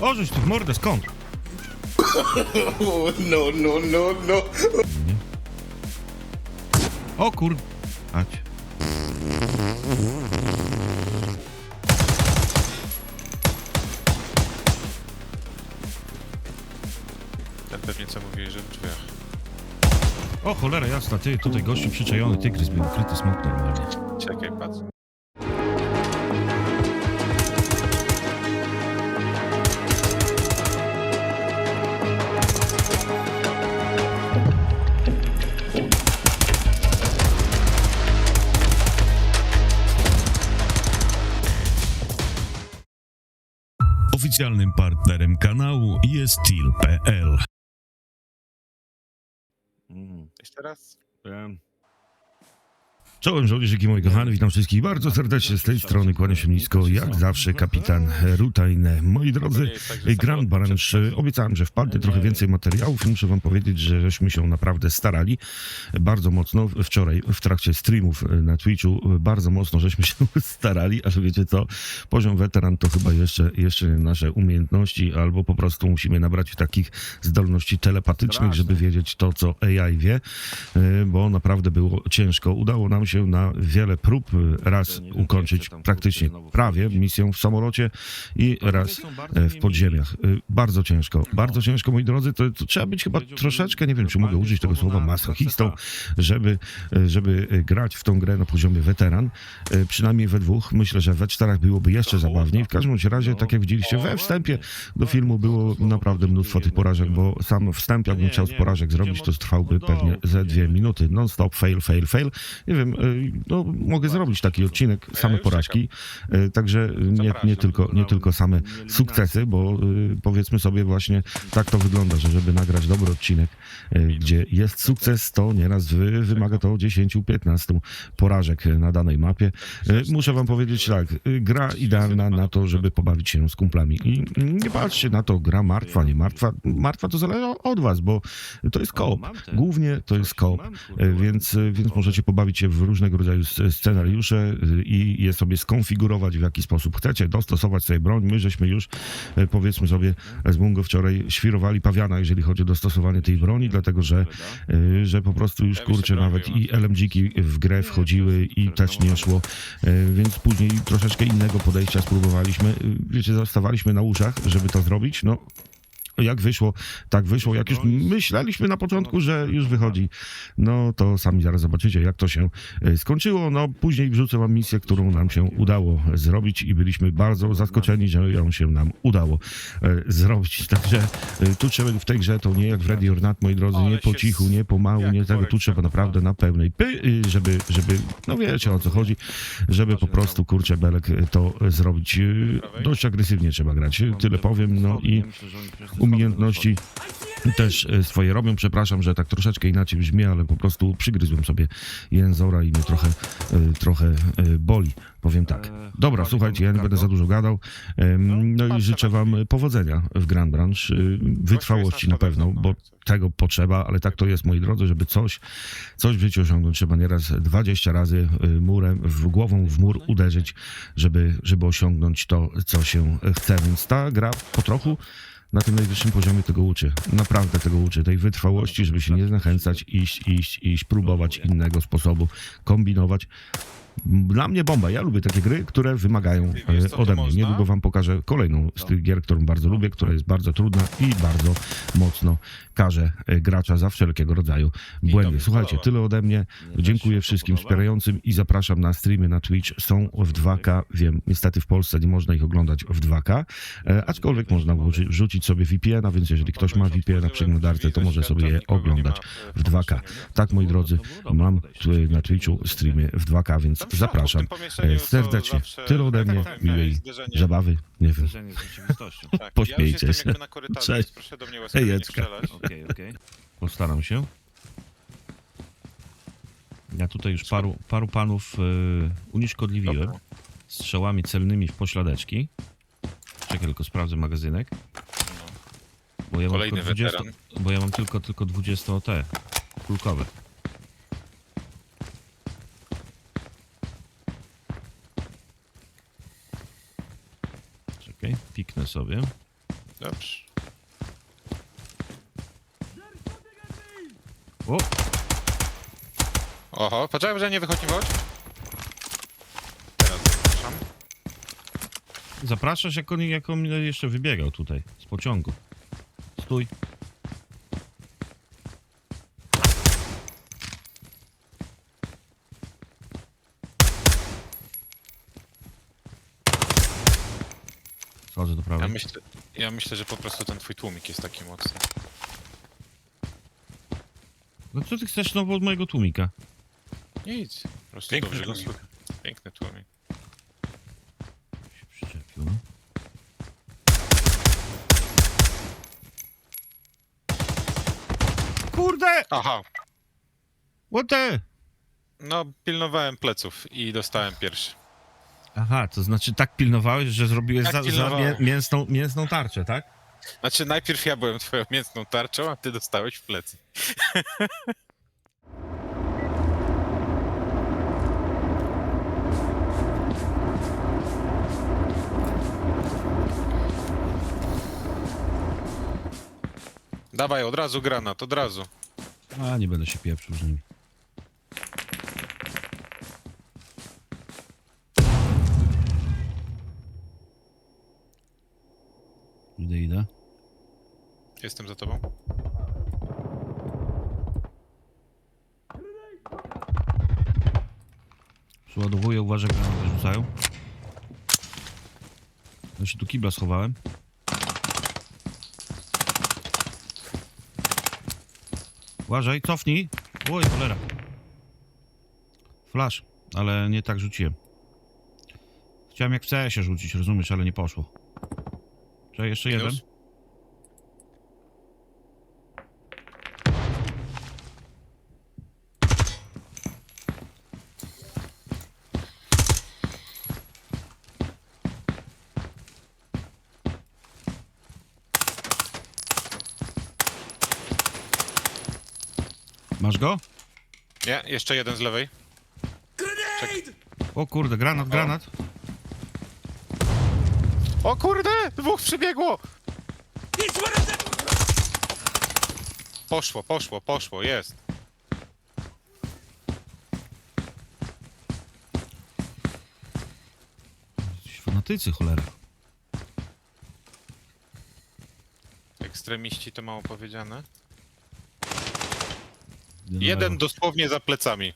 O, żeś ty w mordę, skąd? No, no, no, no. O kur... Ać. Ten pewnie co mówili, że w drzwiach. O cholera jasna, ty, tutaj gościu przyczajony, tygrys był ukryty smok normalnie. Czekaj, patrz. Oficjalnym partnerem kanału jest Steel.pl. Jeszcze raz. Czołem żołnierzyki moi kochani, witam wszystkich bardzo serdecznie z tej strony, kłaniam się nisko, jak zawsze kapitan Rutain. Moi drodzy, Grand Branch, obiecałem, że wpadnie trochę więcej materiałów muszę wam powiedzieć, że żeśmy się naprawdę starali bardzo mocno. Wczoraj w trakcie streamów na Twitchu bardzo mocno żeśmy się starali, ale wiecie co, poziom weteran to chyba jeszcze, jeszcze nasze umiejętności, albo po prostu musimy nabrać takich zdolności telepatycznych, żeby wiedzieć to, co AI wie, y, bo naprawdę było ciężko. Udało nam się na wiele prób y, raz ukończyć praktycznie prawie misję w samolocie i raz e, w podziemiach. Y, Bardzo ciężko, bardzo ciężko, moi drodzy. To, to trzeba być chyba troszeczkę, nie wiem, czy mogę użyć tego słowa, masochistą, żeby, e, żeby e, grać w tą grę na poziomie weteran. Przynajmniej we dwóch. Myślę, że we czterech byłoby jeszcze zabawniej. W każdym razie, tak jak widzieliście we wstępie do filmu, było naprawdę mnóstwo tych porażek, bo sam wstęp, jakbym chciał z porażek zrobić, to trwałby pewnie ze dwie minuty. Non-stop, fail, fail, fail. Nie wiem, no, mogę zrobić taki odcinek, same porażki. E, Także nie, nie, tylko, nie tylko same sukcesy, bo y, powiedzmy sobie właśnie tak to wygląda, że żeby nagrać dobry odcinek, y, gdzie jest sukces, to nieraz wy, wymaga to 10-15 porażek na danej mapie. Y, Muszę wam powiedzieć tak, y, gra idealna na to, żeby pobawić się z kumplami. I nie patrzcie na to, gra martwa, nie martwa. Martwa to zależy od was, bo to jest koop. Głównie to jest koop, y, więc, y, więc możecie pobawić się w różnego rodzaju scenariusze y, i je sobie skonfigurować w jaki sposób chcecie, dostosować sobie broń. My żeśmy już, y, powiedzmy sobie, z Mungo wczoraj świrowali pawiana, jeżeli chodzi o dostosowanie tej broni, dlatego że, y, że po prostu już, kurczę, nawet i LMG-ki w grę wchodziły i też nie szło, więc później troszeczkę innego podejścia spróbowaliśmy. Wiecie, zostawaliśmy na uszach, żeby to zrobić, no jak wyszło, tak wyszło. Jak już myśleliśmy na początku, że już wychodzi, no to sami zaraz zobaczycie, jak to się e, skończyło. No później wrzucę wam misję, którą nam się udało zrobić i byliśmy bardzo zaskoczeni, że ją się nam udało e, zrobić. Także e, tu trzeba w tej grze to nie jak w Ready or Not, moi drodzy, nie po cichu, nie pomału, nie tego. Tu trzeba naprawdę na pełnej py, y, żeby, żeby, no wiecie o co chodzi, żeby po prostu, kurczę, belek to zrobić. Y, Dość agresywnie trzeba grać, y, tyle powiem, no i umiejętności też e, swoje robią. Przepraszam, że tak troszeczkę inaczej brzmi, ale po prostu przygryzłem sobie jęzora i mnie trochę, e, trochę e, boli. Powiem tak. Dobra, słuchajcie, ja nie będę za dużo gadał. Em, No i życzę wam powodzenia w Grand Branch. Wytrwałości na pewno, bo tego potrzeba, ale tak to jest, moi drodzy, żeby coś, coś w życiu osiągnąć, trzeba nieraz 20 razy murem, w głową w mur uderzyć, żeby, żeby osiągnąć to, co się chce. Więc ta gra po trochu na tym najwyższym poziomie tego uczy. Naprawdę tego uczy. Tej wytrwałości, żeby się nie zachęcać, iść, iść, iść, próbować innego sposobu, kombinować. Dla mnie bomba. Ja lubię takie gry, które wymagają Wiesz, e, ode mnie. można? Niedługo wam pokażę kolejną z tych gier, którą bardzo lubię, która jest bardzo trudna i bardzo mocno karze e, gracza za wszelkiego rodzaju błędy. Słuchajcie, tyle ode mnie. Dziękuję wszystkim wspierającym i zapraszam na streamy na Twitch. Są w 2K. Wiem, niestety w Polsce nie można ich oglądać w 2K, e, aczkolwiek można wrzucić sobie VPN-a, więc jeżeli ktoś ma VPN-a w przeglądarce, to może sobie je oglądać w 2K. Tak, moi drodzy, mam na Twitchu streamy w 2K, więc zapraszam e, serdecznie. Tyle ode mnie, miłej zabawy, nie wiem. Zderzenie z rzeczywistością. Tak, Pośmiejcie ja się. jestem jakby na korytarzu, Cześć. proszę do mnie łaskawie nie Hejeczka. strzelać. Okej, okej. Postaram się. Ja tutaj już paru, paru panów y, unieszkodliwiłem Dobra. strzałami celnymi w pośladeczki. Czekaj, tylko sprawdzę magazynek. Bo ja mam Kolejny tylko 20, weteran. bo ja mam tylko, tylko 20 OT kulkowe. Czekaj. Sobie. Dobrze. O, Oho, poczekaj, że nie wychodzi chodź. Teraz zapraszam. zapraszasz, jak on, jak on jeszcze wybiegał tutaj, z pociągu. Stój. Schodzę do Ja prawej. myślę, ja myślę, że po prostu ten twój tłumik jest taki mocny. No co ty chcesz znowu od mojego tłumika? Nic. Po prostu Piękny dobrze go tłumik. słychać. Piękny tłumik. Się przyczepił. Kurde! Aha, What the? no pilnowałem pleców i dostałem pierwszy. Aha, to znaczy tak pilnowałeś, że zrobiłeś Tak za, za pilnowałem. mię, mięsną, mięsną tarczę, tak? Znaczy najpierw ja byłem twoją mięsną tarczą, a ty dostałeś w plecy. Dawaj, od razu granat, od razu. A, nie będę się pieprzył z nimi. Idę, idę. Jestem za tobą. Przeładowuję, uważaj, granaty rzucają. Ja się tu kibla schowałem. Uważaj, cofnij. Oj, cholera. Flash, ale nie tak rzuciłem. Chciałem jak w CS-ie rzucić, rozumiesz, ale nie poszło. Czekaj, jeszcze jeden. Minus. Masz go? Nie, jeszcze jeden z lewej. O kurde, granat, granat. O kurde! Dwóch przybiegło! Poszło, poszło, poszło, jest. Jakiś Fanatycy, cholera. Ekstremiści to mało powiedziane. Jeden dosłownie za plecami.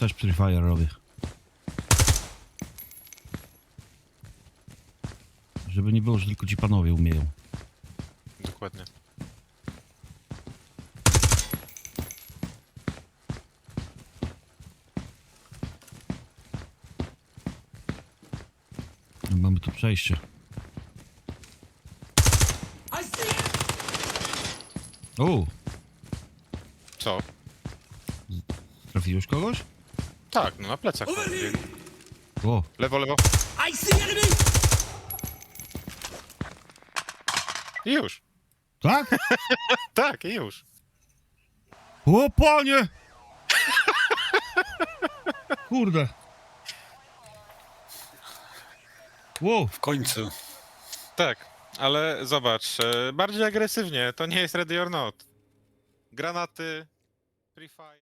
Też Free Fire robię. Żeby nie było, że tylko ci panowie umieją. Dokładnie. No, Mamy tu przejście. O, Co? trafiłeś kogoś? Tak, no na plecach. biegł. O, Lewo, lewo. I see enemy! I już. tak? Tak, i już. O, panie! Kurde. Wow, W końcu. Tak, ale zobacz, e, bardziej agresywnie. To nie jest ready or not. Granaty, free fire.